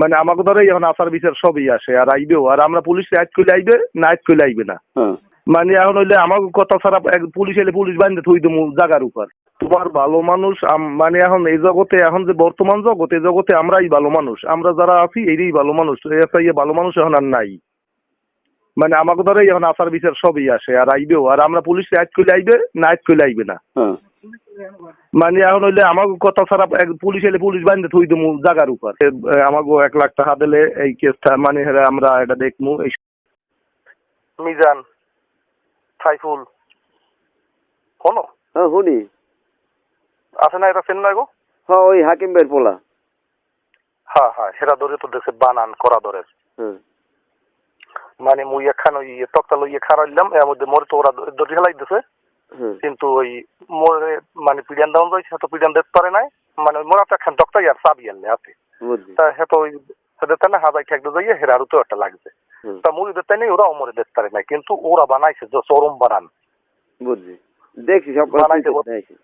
মানে আমাকে ধরে এখন আচার বিচার সবই আসে আর আইবেও। আর আমরা পুলিশ আজ করলে আইবে না আজ করলে আইবে না। হ্যাঁ। মানে এখন হইলে আমার কথা ছাড়া পুলিশ এলে পুলিশ বান্ধে থই দেবো জাগার উপর। তোমার ভালো মানুষ মানে এখন এই জগতে এখন যে বর্তমান জগতে এই জগতে আমরাই ভালো মানুষ। আমরা যারা আছি এই ভালো মানুষ। ভালো মানুষ এখন আর নাই। মানে আমাকে ধরে এখন আচার বিচার সবই আসে আর আইবেও। আর আমরা পুলিশ আজ করলে আইবে না আজ করলে আইবে না। মানে এখন হইলে আমাকে কথা ছাড়া পুলিশ এলে পুলিশ বান্ধে থই দেবো জাগার উপর। আমাকে এক লাখ টাকা দিলে এই কেসটা মানে হেরা আমরা এটা দেখব এই মিজান সাইফুল। শোনো? হ্যাঁ শুনি। আছে না এটা চেন না গো? হ্যাঁ ওই হাকিম ভাইয়ের পোলা। হ্যাঁ হ্যাঁ হেরা ধরে তো দেশে বানান করা ধরে। হ্যাঁ। মানে মুই একখান ওই তক্তা লইয়ে খারাইলাম এর মধ্যে মোর তো ওরা দড়ি হেলাই দিছে কিন্তু ওই মোরে মানে পিডিয়ান দেওয়া যায় সে তো পিডিয়ান দেখতে পারে নাই। মানে মোরা তো একখান তক্তাই আর চাবি আনলে বুঝছি তা হে তো ওই সেদের তানে হাজাই ঠেকতে যাইয়ে তো একটা লাগছে তা মুড়ি ওরা অমরে দেখতে পারে নাই কিন্তু ওরা বানাইছে যে চরম বানান। বুঝছি দেখছি সব। দেখছি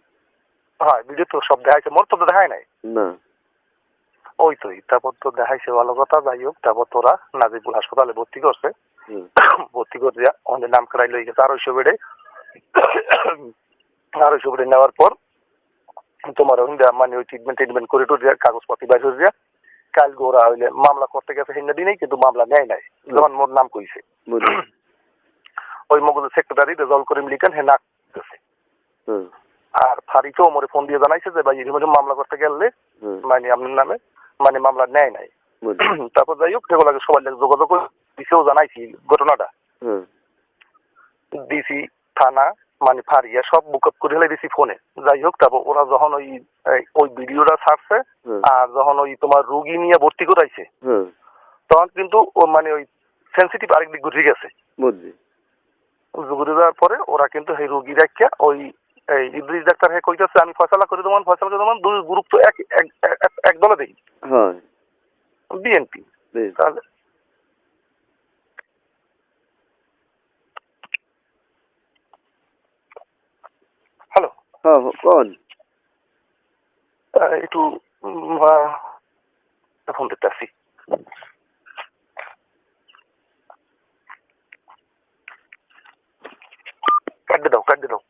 হ্যাঁ ভিডিও তো সব দেখাইছে মোর তো দেখায় নাই। না। ওই তো তারপর তো দেখাইছে ভালো কথা যাই হোক তারপর তোরা নাজিবুল হাসপাতালে ভর্তি করছে। ভর্তি করে দিয়া আমাদের নাম করাই লই গেছে আর আড়াইশো বেডে। আড়াইশো বেডে নেওয়ার পর তোমার ওখান মানে ওই ট্রিটমেন্ট ট্রিটমেন্ট করে টুরে কাগজপত্র বাইর হয়ে দিয়া কাল গোরা হইলে মামলা করতে গেছে হিন্দা দিনেই কিন্তু মামলা নেয় নাই। যেমন মোর নাম কইছে। ওই মগজ সেক্রেটারি রেজলভ করে মিলিকান হে নাক দিছে। হুম, আর ফারিকেও মোরে ফোন দিয়ে জানাইছে যে ভাই এরকম মামলা করতে গেলে মানে আপনার নামে মানে মামলা নেয় নাই। তারপর যাই হোক সেগুলোকে সবাই যোগাযোগ দিছেও জানাইছি ঘটনাটা। হুম, ডিসি থানা মানে ফারিয়া সব বুক আপ করে দিছি ফোনে যাই হোক তারপর ওরা যখন ওই ওই ভিডিওটা ছাড়ছে আর যখন ওই তোমার রুগী নিয়ে ভর্তি করাইছে তখন কিন্তু ও মানে ওই সেন্সিটিভ আরেক দিক ঘুরে গেছে। বুঝছি। ঘুরে যাওয়ার পরে ওরা কিন্তু সেই রুগী রাখিয়া ওই এই ইদ্রিস ডাক্তার হে কইতাছে আমি ফয়সালা করে দেবো ফয়সালা করে দেবো দুই গ্রুপ তো এক এক- দলে হ্যাঁ। বিএনপি তাহলে Oh, Kon. Eh, itu mah telepon deteksi. Kadang dong, kadang dong.